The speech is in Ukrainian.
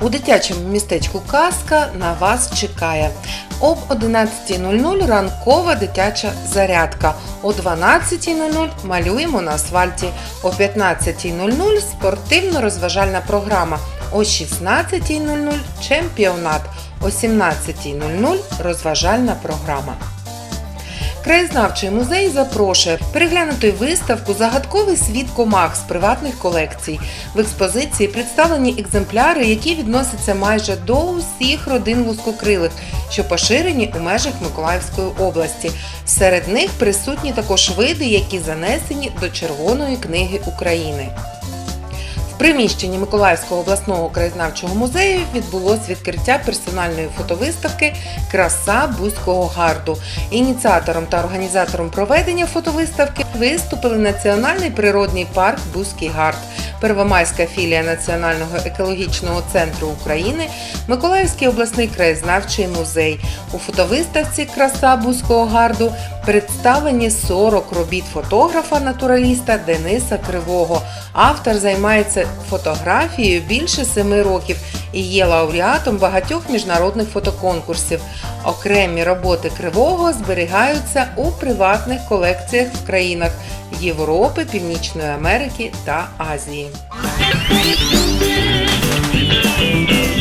У дитячому містечку Казка на вас чекає. Об 11.00 ранкова дитяча зарядка. О 12.00 малюємо на асфальті. О 15.00 спортивно-розважальна програма. О 16.00 чемпіонат. О 17.00 розважальна програма. Краєзнавчий музей запрошує переглянути виставку Загадковий світ комах з приватних колекцій. В експозиції представлені екземпляри, які відносяться майже до усіх родин лускокрилих, що поширені у межах Миколаївської області. Серед них присутні також види, які занесені до Червоної книги України. Приміщенні Миколаївського обласного краєзнавчого музею відбулось відкриття персональної фотовиставки Краса Бузького гарду. Ініціатором та організатором проведення фотовиставки виступили Національний природний парк Бузький гард, Первомайська філія Національного екологічного центру України, Миколаївський обласний краєзнавчий музей. У фотовиставці Краса Бузького гарду представлені 40 робіт фотографа-натураліста Дениса Кривого. Автор займається фотографією більше семи років і є лауреатом багатьох міжнародних фотоконкурсів. Окремі роботи Кривого зберігаються у приватних колекціях в країнах Європи, Північної Америки та Азії.